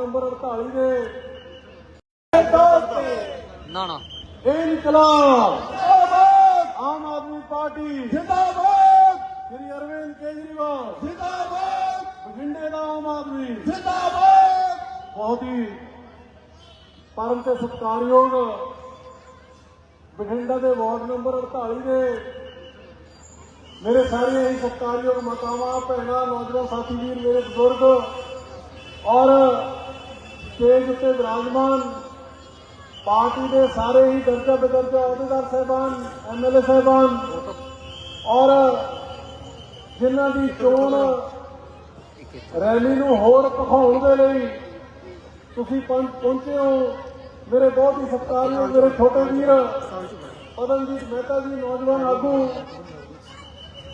Number 48 ਦੇ। ਨਾ ਨਾ। ਇਨਕਲਾਬ ਜਿੰਦਾਬਾਦ ਆਮ ਆਦਮੀ ਪਾਰਟੀ। ਜਿੰਦਾਬਾਦ ਸ਼੍ਰੀ ਅਰਵਿੰਦ ਕੇਜਰੀਵਾਲ। ਜਿੰਦਾਬਾਦ ਬਠਿੰਡੇ ਦਾ ਆਮ ਆਦਮੀ। ਜਿੰਦਾਬਾਦ ਬਹੁਤ ਹੀ ਪਰਮ ਤੇ ਸਤਿਕਾਰਯੋਗ ਬਠਿੰਡਾ ਦੇ ਵਾਰਡ ਨੰਬਰ 48 ਦੇ। ਮੇਰੇ ਸਾਰੇ ਹੀ ਸਤਿਕਾਰਯੋਗ ਮਾਤਾਵਾਂ ਭੈਣਾਂ ਨੌਜਵਾਨ ਸਾਥੀ ਵੀਰ ਮੇਰੇ ਬਜ਼ੁਰਗ ਔਰ ਸਟੇਜ ਉੱਤੇ ਵਿਰਾਜਮਾਨ ਪਾਰਟੀ ਦੇ ਸਾਰੇ ਹੀ ਦਰਜਾ ਬਦਰਜਾ ਅਹੁਦੇਦਾਰ ਸਾਹਿਬਾਨ ਐਮਐਲਏ ਸਾਹਿਬਾਨ ਔਰ ਜਿਨ੍ਹਾਂ ਦੀ ਚੋਣ ਰੈਲੀ ਨੂੰ ਹੋਰ ਪਖਾਉਣ ਦੇ ਲਈ ਤੁਸੀਂ ਪਹੁੰਚੇ ਹੋ। ਮੇਰੇ ਬਹੁਤ ਹੀ ਸਤਿਕਾਰਯੋਗ ਮੇਰੇ ਛੋਟੇ ਵੀਰ ਪਦਮਜੀਤ ਮਹਿਤਾ ਜੀ, ਨੌਜਵਾਨ ਆਗੂ,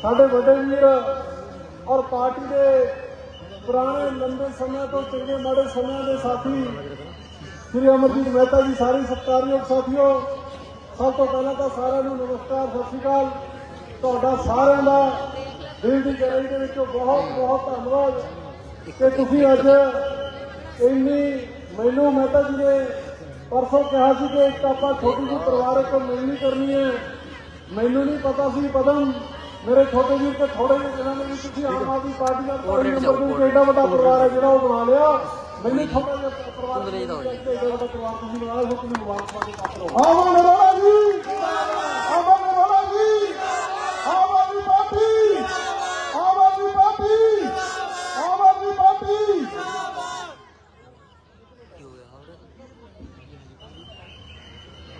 ਸਾਡੇ ਵੱਡੇ ਵੀਰ ਔਰ ਪਾਰਟੀ ਦੇ ਪੁਰਾਣੇ ਲੰਬੇ ਸਮੇਂ ਤੋਂ ਚੰਗੇ ਮਾੜੇ ਸਮਿਆਂ ਦੇ ਸਾਥੀ ਸ੍ਰੀ ਅਮਰਜੀਤ ਮਹਿਤਾ ਜੀ, ਸਾਰੇ ਸਤਿਕਾਰਯੋਗ ਸਾਥੀਓ, ਸਭ ਤੋਂ ਪਹਿਲਾਂ ਤਾਂ ਸਾਰਿਆਂ ਨੂੰ ਨਮਸਕਾਰ, ਸਤਿ ਸ਼੍ਰੀ ਅਕਾਲ। ਤੁਹਾਡਾ ਸਾਰਿਆਂ ਦਾ ਦਿਲ ਦੀ ਗਹਿਰਾਈ ਦੇ ਵਿੱਚੋਂ ਬਹੁਤ ਬਹੁਤ ਧੰਨਵਾਦ। ਕਿ ਤੁਸੀਂ ਅੱਜ ਇੰਨੀ ਮੈਨੂੰ ਮਹਿਤਾ ਜੀ ਨੇ ਪਰਸੋਂ ਕਿਹਾ ਸੀ ਕਿ ਇੱਕ ਆਪਾਂ ਛੋਟੀ ਜਿਹੀ ਪਰਿਵਾਰ ਪਰਿਵਾਰਕ ਮਿਲਣੀ ਕਰਨੀ ਹੈ। ਮੈਨੂੰ ਨਹੀਂ ਪਤਾ ਸੀ ਪਦਮ ਮੇਰੇ ਛੋਟੇ ਵੀਰ ਤੇ ਥੋੜੇ ਜਿਹੇ ਦਿਨਾਂ ਦੇ ਵਿੱਚ ਤੁਸੀਂ ਆਮ ਆਦਮੀ ਪਾਰਟੀ ਦਾ ਕੋਈ ਨੰਬਰ ਵਿੱਚ ਐਡਾ ਵੱਡਾ ਪਰਿਵਾਰ ਹੈ ਜਿਹੜਾ ਉਹ ਬਣਾ ਲਿਆ? ਮੈਨੂੰ ਛੋਟਾ ਜਿਹਾ ਪਰਿਵਾਰ। ਐਡਾ ਵੱਡਾ ਪਰਿਵਾਰ ਤੁਸੀਂ ਬਣਾਇਆ ਹੋ ਤੁਸੀਂ ਮੁਬਾਰਕ ਪਾ ਕੇ ਪਾਤਰ ਹੋ ਨਰੋੜਾ ਜੀ ਆਵਾਂ ਨਰੋੜਾ ਜੀ Aam Aadmi party Aam Aadmi party Aam Aadmi party ਕੀ ਹੋ ਗਿਆ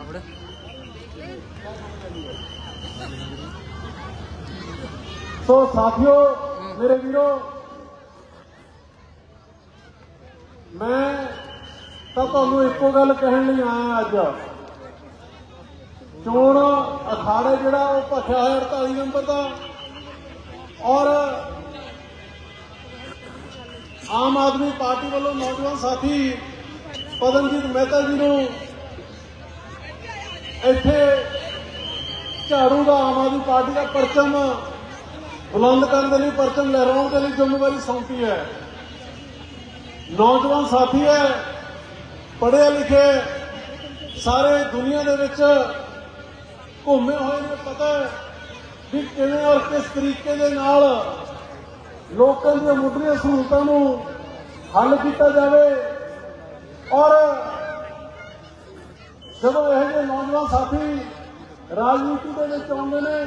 ਆਪਣੇ ਸੋ ਸਾਥੀਓ, ਮੇਰੇ ਵੀਰੋ, ਮੈਂ ਤਾਂ ਤੁਹਾਨੂੰ ਇੱਕੋ ਗੱਲ ਕਹਿਣ ਲਈ ਆਇਆ ਅੱਜ। ਚੋਣ ਅਖਾੜੇ ਜਿਹੜਾ ਉਹ ਭਖਿਆ ਹੋਇਆ 48 ਨੰਬਰ ਦਾ। ਔਰ ਆਮ ਆਦਮੀ ਪਾਰਟੀ ਵੱਲੋਂ ਨੌਜਵਾਨ ਸਾਥੀ ਪਦਮਜੀਤ ਮਹਿਤਾ ਜੀ ਨੂੰ ਇੱਥੇ ਝਾੜੂ ਦਾ ਆਮ ਆਦਮੀ ਪਾਰਟੀ ਦਾ ਪਰਚਮ ਬੁਲੰਦ ਕਰਨ ਦੇ ਲਈ ਪਰਚਮ ਲਹਿਰਾਉਣ ਦੇ ਲਈ ਜ਼ਿੰਮੇਵਾਰੀ ਸੌਂਪੀ ਹੈ। ਨੌਜਵਾਨ ਸਾਥੀ ਹੈ, ਪੜ੍ਹੇ ਲਿਖੇ, ਸਾਰੇ ਦੁਨੀਆ ਦੇ ਵਿੱਚ ਘੁੰਮੇ ਹੋਏ ਨੇ, ਪਤਾ ਹੈ ਵੀ ਕਿਵੇਂ ਔਰ ਕਿਸ ਤਰੀਕੇ ਦੇ ਨਾਲ ਲੋਕਾਂ ਦੀਆਂ ਮੁੱਢਲੀਆਂ ਸਹੂਲਤਾਂ ਨੂੰ ਹੱਲ ਕੀਤਾ ਜਾਵੇ। ਔਰ ਜਦੋਂ ਇਹ ਜਿਹੇ ਨੌਜਵਾਨ ਸਾਥੀ ਰਾਜਨੀਤੀ ਦੇ ਵਿੱਚ ਆਉਂਦੇ ਨੇ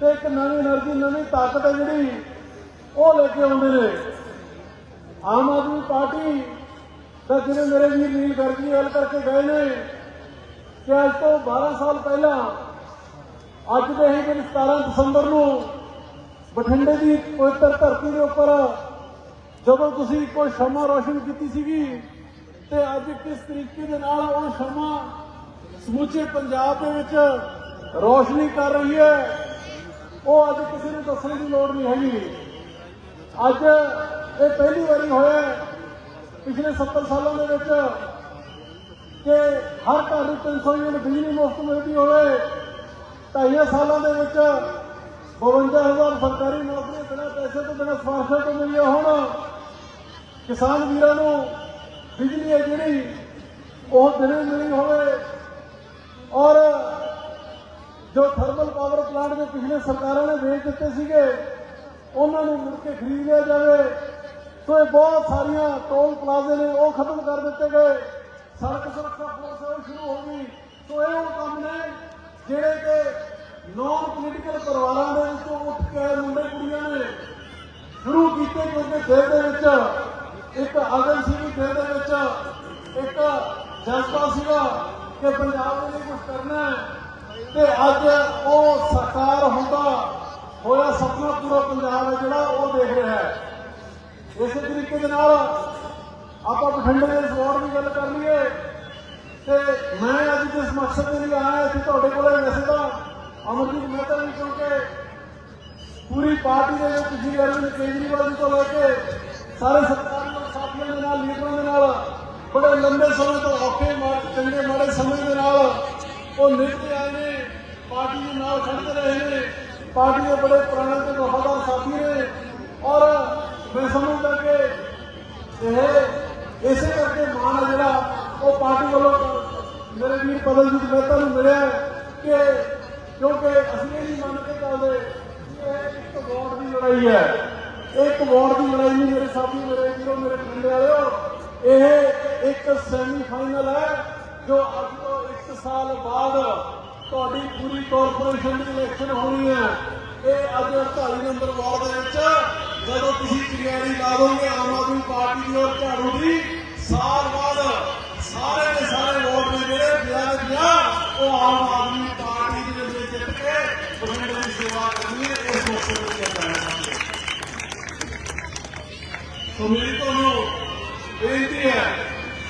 ਤੇ ਇੱਕ ਨਵੀਂ એનર્ਜੀ, ਨਵੀਂ ਤਾਕਤ ਹੈ ਜਿਹੜੀ। ਉਹ ਲੈ ਕੇ ਆਉਂਦੇ ਨੇ। ਆਮ ਆਦਮੀ ਪਾਰਟੀ ਤਾਂ ਜਿਹੜੇ ਮੇਰੇ ਵੀ ਨੀਲ ਗਰਜੀ ਹਲ ਕਰਕੇ ਗਏ ਨੇ ਕਿ ਅੱਜ ਤੋਂ 12 ਸਾਲ ਪਹਿਲਾਂ, ਅੱਜ ਦੇ ਹੀ ਦਿਨ 17 ਦਸੰਬਰ ਨੂੰ ਬਠਿੰਡੇ ਦੀ ਪਵਿੱਤਰ ਧਰਤੀ ਦੇ ਉੱਪਰ ਜਦੋਂ ਤੁਸੀਂ ਕੋਈ ਸ਼ਮਾ ਰੋਸ਼ਨ ਕੀਤੀ ਸੀਗੀ ਤੇ ਅੱਜ ਕਿਸ ਤਰੀਕੇ ਦੇ ਨਾਲ ਉਹ ਸ਼ਮਾ ਸਮੁੱਚੇ ਪੰਜਾਬ ਦੇ ਵਿੱਚ ਰੋਸ਼ਨੀ ਕਰ ਰਹੀ ਹੈ ਉਹ ਅੱਜ ਕਿਸੇ ਨੂੰ ਦੱਸਣ ਦੀ ਲੋੜ ਨਹੀਂ ਹੈਗੀ। ਅੱਜ ਇਹ ਪਹਿਲੀ ਵਾਰੀ ਹੋਇਆ ਪਿਛਲੇ 70 ਸਾਲਾਂ ਦੇ ਵਿੱਚ ਕਿ ਹਰ ਘਰ ਨੂੰ 300 ਯੂਨਿਟ ਬਿਜਲੀ ਮੁਫਤ ਮਿਲਦੀ ਹੋਵੇ। ਢਾਈਆਂ ਸਾਲਾਂ ਦੇ ਵਿੱਚ 52000 ਸਰਕਾਰੀ ਨੌਕਰੀਆਂ ਬਿਨਾਂ ਪੈਸੇ ਤੋਂ ਬਿਨਾਂ ਸਪਾਰਸ਼ਾਂ ਤੋਂ ਮਿਲੀਆਂ ਹੋਣ। ਕਿਸਾਨ ਵੀਰਾਂ ਨੂੰ ਬਿਜਲੀ ਹੈ ਜਿਹੜੀ, ਉਹ ਦਿਨੇ ਮਿਲੀ ਹੋਵੇ। ਔਰ ਜੋ ਥਰਮਲ ਪਾਵਰ ਪਲਾਂਟ ਜੋ ਪਿਛਲੇ ਸਰਕਾਰਾਂ ਨੇ ਵੇਚ ਦਿੱਤੇ ਸੀਗੇ, ਉਹਨਾਂ ਨੂੰ ਮੁੜ ਕੇ ਖਰੀਦ ਲਿਆ ਜਾਵੇ। ਸੋ ਇਹ ਬਹੁਤ ਸਾਰੀਆਂ ਟੋਲ ਪਲਾਜ਼ੇ ਨੇ ਉਹ ਖਤਮ ਕਰ ਦਿੱਤੇ ਗਏ। ਸੜਕ ਸੁਰੱਖਿਆ ਫੋਰਸ ਉਹ ਸ਼ੁਰੂ ਹੋ ਗਈ। ਸੋ ਇਹ ਉਹ ਕੰਮ ਨੇ ਜਿਹੜੇ ਕਿ ਨੌਨ ਪੋਲੀਟੀਕਲ ਪਰਿਵਾਰਾਂ ਦੇ ਵਿੱਚੋਂ ਉੱਠ ਕੇ ਮੁੰਡੇ ਕੁੜੀਆਂ ਨੇ ਸ਼ੁਰੂ ਕੀਤੇ ਕਿਉਂਕਿ ਦਿਲ ਦੇ ਵਿੱਚ ਇੱਕ ਅਗਨ ਸੀ ਦਿਲ ਦੇ ਵਿੱਚ ਇੱਕ ਜਜ਼ਬਾ ਸੀਗਾ ਕਿ ਪੰਜਾਬ ਦੇ ਲਈ ਕੁਝ ਕਰਨਾ ਹੈ। ਤੇ ਅੱਜ ਉਹ ਸਰਕਾਰ ਹੁੰਦਾ, ਹੋਇਆ ਸੁਪਨਾ ਪੂਰਾ ਪੰਜਾਬ ਹੈ, ਜਿਹੜਾ ਉਹ ਦੇਖ ਰਿਹਾ ਹੈ। ਇਸੇ ਤਰੀਕੇ ਦੇ ਨਾਲ ਆਪਾਂ ਬਠਿੰਡੇ ਦੇ ਸਵਾਰ ਦੀ ਗੱਲ ਕਰ ਲਈਏ, ਤੇ ਮੈਂ ਅੱਜ ਜਿਸ ਮਕਸਦ ਦੇ ਲਈ ਆਇਆ ਸੀ ਤੁਹਾਡੇ ਕੋਲ ਵੈਸੇ ਤਾਂ ਅਮਰਜੀਤ ਮਹਿਤਾ ਜੀ ਕਿਉਂਕਿ ਪੂਰੀ ਪਾਰਟੀ ਦੇ ਵਿੱਚ ਸ਼੍ਰੀ ਅਰਵਿੰਦ ਕੇਜਰੀਵਾਲ ਜੀ ਤੋਂ ਲੈ ਕੇ ਸਾਰੇ ਸਤਿਕਾਰਯੋਗ ਸਾਥੀਆਂ ਦੇ ਨਾਲ, ਲੀਡਰਾਂ ਦੇ ਨਾਲ, ਬੜੇ ਲੰਬੇ ਸਮੇਂ ਤੋਂ ਔਖੇ ਮਾ- ਚੰਗੇ ਮਾੜੇ ਸਮੇਂ ਦੇ ਨਾਲ ਉਹ ਨਿਭਦੇ ਆਏ ਨੇ। ਪਾਰਟੀ ਦੇ ਨਾਲ ਖੜਦੇ ਰਹੇ ਨੇ। ਪਾਰਟੀ ਦੇ ਬੜੇ ਪੁਰਾਣੇ ਤੇ ਵਫਾਦਾਰ ਸਾਥੀ ਨੇ। ਔਰ ਮੈਂ ਸਮਝਦਾ ਕਿ ਇਹ ਇਸੇ ਕਰਕੇ ਪਾਰਟੀ ਵੱਲੋਂ ਮੇਰੇ ਵੀਰ ਪਦਮਜੀਤ ਮਹਿਤਾ ਨੂੰ ਮਿਲਿਆ ਕਿ ਕਿਉਂਕਿ ਅਸੀਂ ਇਹ ਨਹੀਂ ਮੰਨ ਕੇ ਚੱਲਦੇ ਇਹ ਇੱਕ ਵੋਟ ਦੀ ਲੜਾਈ ਹੈ। ਇੱਕ ਵੋਟ ਦੀ ਲੜਾਈ ਨਹੀਂ, ਮੇਰੇ ਸਾਥੀ, ਮੇਰੇ ਵੀਰੋ, ਮੇਰੇ ਪਿੰਡ ਵਾਲਿਓ। ਇਹ ਇੱਕ ਸੈਮੀ ਫਾਈਨਲ ਹੈ ਜੋ ਅੱਜ ਤੋਂ 1 ਸਾਲ ਬਾਅਦ ਤੁਹਾਡੀ ਪੂਰੀ ਕਾਰਪੋਰੇਸ਼ਨ ਦੀ ਇਲੈਕਸ਼ਨ ਹੋਣੀ ਹੈ। ਇਹ ਅੱਜ 48 ਨੰਬਰ ਵਾਰਡ ਦੇ ਵਿੱਚ, ਜਦੋਂ ਤੁਸੀਂ ਚਿੜਿਆੜੀ ਲਾ ਆਮ ਆਦਮੀ ਪਾਰਟੀ ਦੀ ਔਰ ਝਾੜੂ ਦੀ, ਸਾਲ ਬਾਅਦ ਸਾਰੇ ਦੇ ਸਾਰੇ ਵੋਟ ਨੇ ਜਿਹੜੇ ਬਿਆਹ ਦੇ ਬਿਆਹ ਉਹ ਆਮ ਆਦਮੀ ਪਾਰਟੀ ਦੇ ਵਿੱਚ ਜਿੱਤ ਕੇ ਬਠਿੰਡੇ ਦੀ ਸੇਵਾ ਕਰਨੀ ਹੈ ਇਸ ਮੌਕੇ ਤੇ ਕੀਤਾ ਹੈ ਸੋ ਮੇਰੀ ਤੁਹਾਨੂੰ ਬੇਨਤੀ ਹੈ,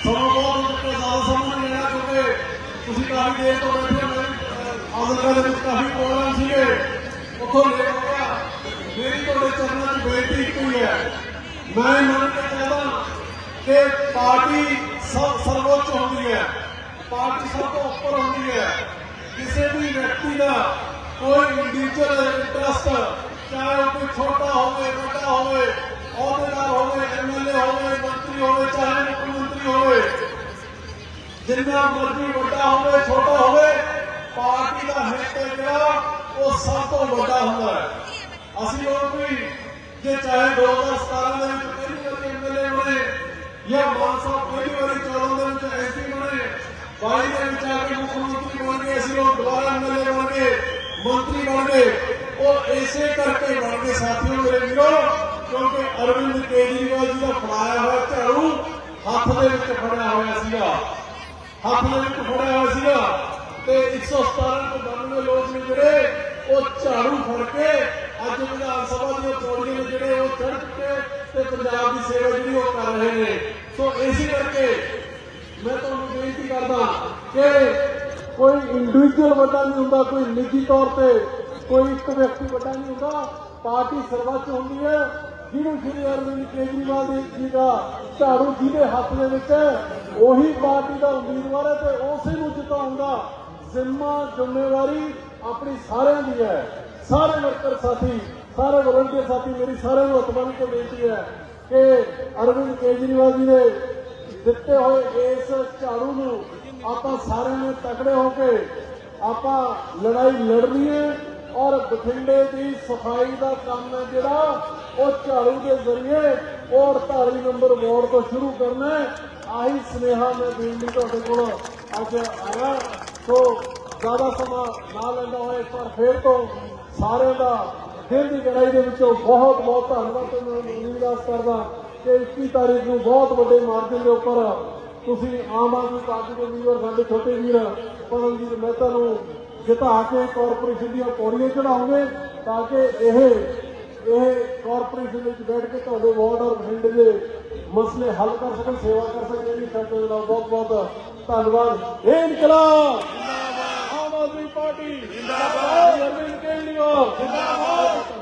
ਸਮਾਂ ਬਹੁਤ ਉੱਤੇ ਜ਼ਿਆਦਾ ਸਮਾਂ ਲੈਣਾ, ਕਿਉਂਕਿ ਤੁਸੀਂ ਕਾਫੀ ਦੇਰ ਤੋਂ ਬੈਠੇ ਹੋ ਦੇ ਵਿੱਚ ਕਾਫੀ ਪ੍ਰੋਗਰਾਮ ਸੀਗੇ। ਉੱਥੋਂ ਲੈ ਗਿਆ ਮੇਰੀ ਤੁਹਾਡੇ ਚਰਨਾਂ 'ਚ ਬੇਨਤੀ ਇੱਕ ਹੀ ਹੈ। ਮੈਂ ਮੰਨ ਕੇ ਚਾਹਦਾ ਕਿ ਪਾਰਟੀ ਸਭ ਸਰਵੋੱਚ ਹੁੰਦੀ ਹੈ। ਪਾਰਟੀ ਸਭ ਤੋਂ ਉੱਪਰ ਹੁੰਦੀ ਹੈ। ਕਿਸੇ ਵੀ ਵਿਅਕਤੀ ਦਾ ਕੋਈ ਇੰਡੀਵਿਜੂਅਲ ਇੰਟਰਸਟ ਚਾਹੇ ਉਹ ਕੋਈ ਛੋਟਾ ਹੋਵੇ, ਵੱਡਾ ਹੋਵੇ, ਅਹੁਦੇਦਾਰ ਹੋਵੇ ਐਮਐਲਏ ਹੋਵੇ, ਮੰਤਰੀ ਹੋਵੇ, ਚਾਹੇ ਮੁੱਖ ਮੰਤਰੀ ਹੋਵੇ। ਜਿੰਨਾ ਮਰਜ਼ੀ ਵੱਡਾ ਹੋਵੇ, ਛੋਟਾ ਹੋਵੇ ਪਾਰਟੀ ਦਾ ਹਿੱਤ ਹੈ ਜਿਹੜਾ ਉਹ ਸਭ ਤੋਂ ਵੱਡਾ ਹੁੰਦਾ ਹੈ। ਅਸੀਂ ਲੋਕ ਵੀ ਜੇ ਚਾਹੇ 2017 ਦੇ ਵਿੱਚ ਪਹਿਲੀ ਵਾਰੀ ਐਮਐਲਏ ਬਣੇ ਜਾਂ ਮਾਨ ਸਾਹਿਬ ਪਹਿਲੀ ਵਾਰੀ 14 ਦੇ ਵਿੱਚ ਐਮਪੀ ਬਣੇ 22 ਦੇ ਵਿੱਚ ਆ ਕੇ ਮੁੱਖ ਮੰਤਰੀ ਬਣ ਗਏ, ਅਸੀਂ ਲੋਕ ਦੁਬਾਰਾ ਐਮਐਲਏ ਬਣ ਗਏ, ਮੰਤਰੀ ਬਣ ਗਏ, ਉਹ ਇਸੇ ਕਰਕੇ ਬਣ ਗਏ ਸਾਥੀਓ ਮੇਰੇ ਵੀਰੋ, ਕਿਉਂਕਿ ਅਰਵਿੰਦ ਕੇਜਰੀਵਾਲ ਜੀ ਦਾ ਫੜਾਇਆ ਹੋਇਆ ਝਾੜੂ ਹੱਥ ਦੇ ਵਿੱਚ ਫੜਿਆ ਹੋਇਆ ਸੀਗਾ। ਹੱਥ ਦੇ ਵਿੱਚ ਫੜਿਆ ਹੋਇਆ ਸੀਗਾ। ਤੇ 117 ਤੋਂ 92 ਲੋਕ ਨੇ ਜਿਹੜੇ, ਉਹ ਝਾੜੂ ਫੜ ਕੇ ਅੱਜ ਵਿਧਾਨ ਸਭਾ ਦੀਆਂ ਪੌੜੀਆਂ ਨੇ ਜਿਹੜੇ, ਉਹ ਚੜ੍ਹ ਚੁੱਕੇ ਤੇ ਪੰਜਾਬ ਦੀ ਸੇਵਾ ਜਿਹੜੀ ਉਹ ਕਰ ਰਹੇ ਨੇ। ਸੋ ਇਸੇ ਕਰਕੇ ਮੈਂ ਤੁਹਾਨੂੰ ਬੇਨਤੀ ਕਰਦਾ ਕਿ ਕੋਈ ਇੰਡੀਵਿਜੂਅਲ ਵੱਡਾ ਨਹੀਂ ਹੁੰਦਾ, ਕੋਈ ਨਿੱਜੀ ਤੌਰ ਤੇ ਕੋਈ ਇੱਕ ਵਿਅਕਤੀ ਵੱਡਾ ਨਹੀਂ ਹੁੰਦਾ। ਪਾਰਟੀ ਸਰਵੋੱਚ ਹੁੰਦੀ ਹੈ। ਜਿਹਨੂੰ ਸ਼੍ਰੀ ਅਰਵਿੰਦ ਕੇਜਰੀਵਾਲ ਜੀ ਦਾ ਝਾੜੂ ਜਿਹਦੇ ਹੱਥ ਦੇ ਵਿੱਚ ਉਹੀ ਪਾਰਟੀ ਦਾ ਉਮੀਦਵਾਰ ਹੈ ਤੇ ਉਸੇ ਨੂੰ ਜਿਤਾਉਣ ਜ਼ਿੰਮਾ, ਜ਼ਿੰਮੇਵਾਰੀ ਆਪਣੀ ਸਾਰਿਆਂ ਦੀ ਹੈ। ਸਾਰੇ ਵਰਕਰ ਸਾਥੀ, ਸਾਰੇ ਵਲੰਟੀਅਰ ਸਾਥੀ ਮੇਰੀ ਸਾਰਿਆਂ ਨੂੰ ਹੱਥ ਕੇ ਬੇਨਤੀ ਹੈ ਕਿ ਅਰਵਿੰਦ ਕੇਜਰੀਵਾਲ ਜੀ ਦੇ ਦਿੱਤੇ ਹੋਏ ਇਸ ਝਾੜੂ ਨੂੰ ਆਪਾਂ ਸਾਰਿਆਂ ਨੇ ਤਕੜੇ ਹੋ ਕੇ ਆਪਾਂ ਲੜਾਈ ਲੜਨੀ ਹੈ ਔਰ ਬਠਿੰਡੇ ਦੀ ਸਫ਼ਾਈ ਦਾ ਕੰਮ ਹੈ ਜਿਹੜਾ, ਉਹ ਝਾੜੂ ਦੇ ਜ਼ਰੀਏ ਔਰ 48 ਨੰਬਰ ਵਾਰਡ ਤੋਂ ਸ਼ੁਰੂ ਕਰਨਾ ਹੈ। ਆਹੀ ਸੁਨੇਹਾ ਮੈਂ ਦੇਣ ਲਈ ਤੁਹਾਡੇ ਕੋਲ ਅੱਜ ਆਇਆ। ਸੋ ਜ਼ਿਆਦਾ ਸਮਾਂ ਨਾ ਲੈਂਦਾ ਹੋਏ, ਪਰ ਫਿਰ ਤੋਂ ਸਾਰਿਆਂ ਦਾ ਦਿਲ ਦੀ ਗਹਿਰਾਈ ਦੇ ਵਿੱਚੋਂ ਬਹੁਤ ਬਹੁਤ ਧੰਨਵਾਦ ਤੇ ਮੈਂ ਕਰਦਾ ਕਿ 21 ਤਾਰੀਖ ਨੂੰ ਬਹੁਤ ਵੱਡੇ ਮਾਰਜਨ ਦੇ ਉੱਪਰ ਤੁਸੀਂ ਆਮ ਆਦਮੀ ਪਾਰਟੀ ਦੇ ਵੀਰ ਸਾਡੇ ਛੋਟੇ ਵੀਰ ਪਰਮਜੀਤ ਮਹਿਤਾ ਨੂੰ ਜਿਤਾ ਕੇ ਕਾਰਪੋਰੇਸ਼ਨ ਦੀਆਂ ਪੌੜੀਆਂ ਚੜਾਉਂਗੇ ਤਾਂ ਕਿ ਇਹ ਇਹ ਕਾਰਪੋਰੇਸ਼ਨ ਵਿੱਚ ਬੈਠ ਕੇ ਤੁਹਾਡੇ ਵਾਰਡ ਔਰ ਪਿੰਡ ਦੇ ਮਸਲੇ ਹੱਲ ਕਰ ਸਕਣ, ਸੇਵਾ ਕਰ ਸਕਣ ਇਹ ਵੀ ਸਾਡੇ ਦਾ ਬਹੁਤ ਬਹੁਤ ਧੰਨਵਾਦ। ਇਹ ਇਨਕਲਾਬ। ਆਮ ਆਦਮੀ ਪਾਰਟੀ। ਜਿੰਦਾਬਾਦ। ਅਰਵਿੰਦ ਕੇਜਰੀਵਾਲ ਜਿੰਦਾਬਾਦ।